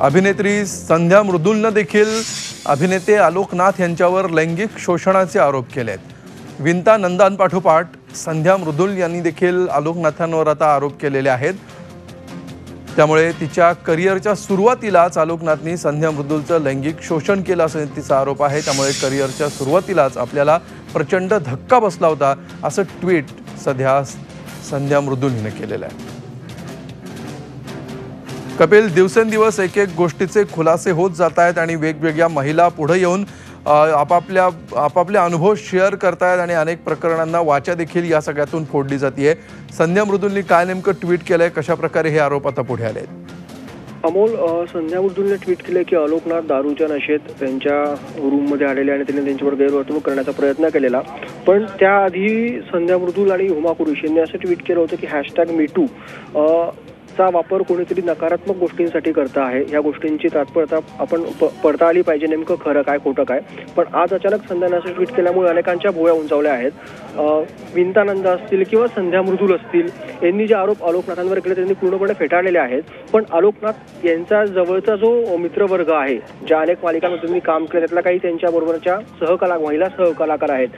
अभिनेत्री संध्या मृदुलनं देखील अभिनेते आलोक नाथ यांच्यावर लैंगिक शोषणाचे आरोप केले आहेत विंता नंदांपाठोपाठ संध्या मृदुल यांनी देखील आलोकनाथांवर आता आरोप केलेले आहेत. त्यामुळे तिच्या करिअरच्या सुरुवातीलाच आलोकनाथनी संध्या मृदुलचं लैंगिक शोषण केलं असं तिचा आरोप आहे. त्यामुळे करिअरच्या सुरुवातीलाच आपल्याला प्रचंड धक्का बसला होता असं ट्विट सध्या संध्या मृदुल हिनं केलेलं आहे. कपिल दिवसेंदिवस एक एक गोष्टीचे खुलासे होत जात आहेत आणि वेगवेगळ्या महिला पुढे येऊन आपापल्या आपापले अनुभव शेअर करतायत आणि अनेक प्रकरणांना वाचा देखील या सगळ्यातून फोडली जाते संध्या मृदुलनी काय नेमकं ट्विट केलंय? कशा प्रकारे हे आरोप आता पुढे आले आहेत अमोल संध्या मृदुलने ट्विट केले की आलोकनाथ दारूच्या नशेत त्यांच्या रूममध्ये आलेले आणि त्यांनी त्यांच्यावर गैरवर्तणूक करण्याचा प्रयत्न केलेला. पण त्याआधी संध्या मृदुल आणि हुमा कुरुश यांनी असं ट्विट केलं होतं की हॅशटॅग मी टू चा वापर कोणीतरी नकारात्मक गोष्टींसाठी करत आहे. या गोष्टींची तात्परता आपण प- पडताळली पाहिजे नेमकं खरं काय खोटं काय. पण आज अचानक संध्याने ट्विट केल्यामुळे अनेकांच्या भोया उंचावल्या आहेत. विंतानंद असतील किंवा संध्या मृदुल असतील यांनी जे आरोप आलोकनाथांवर केले त्यांनी पूर्णपणे फेटाळलेले आहेत. पण आलोकनाथ यांचा जवळचा जो मित्रवर्ग आहे ज्या अनेक मालिकांमध्ये त्यांनी काम केलं त्यातला काही त्यांच्याबरोबरच्या सहकला महिला सहकलाकार आहेत.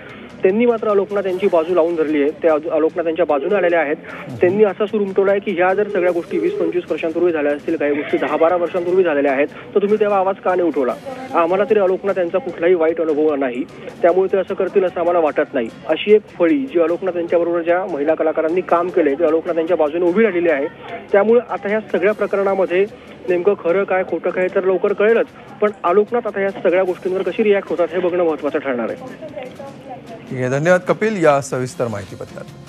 त्यांनी मात्र अलोकनाथ यांची बाजू लावून धरली आहे. ते अलोकनाथ यांच्या बाजूने आलेले आहेत. त्यांनी असा सूर उमटवला आहे की ह्या जर सगळ्या गोष्टी वीस पंचवीस वर्षांपूर्वी झाल्या असतील काही गोष्टी दहा बारा वर्षांपूर्वी झालेल्या आहेत तर तुम्ही तेव्हा आवाज का नाही उठवला? आम्हाला तरी अलोकनाथ यांचा कुठलाही वाईट अनुभव नाही. त्यामुळे ते असं करतील असं आम्हाला वाटत नाही. अशी एक फळी जी अलोकनाथ यांच्याबरोबर ज्या महिला कलाकारांनी काम केलंय ते अलोकनाथ यांच्या बाजूने उभी राहिलेली आहे. त्यामुळे आता ह्या सगळ्या प्रकरणामध्ये नेमकं खरं काय खोटं काय तर लवकर कळेलच. पण आलोकनाथ आता या सगळ्या गोष्टींवर कशी रिॲक्ट होतात हे बघणं महत्त्वाचं ठरणार आहे. आहे धन्यवाद कपिल या सविस्तर माहितीबद्दल.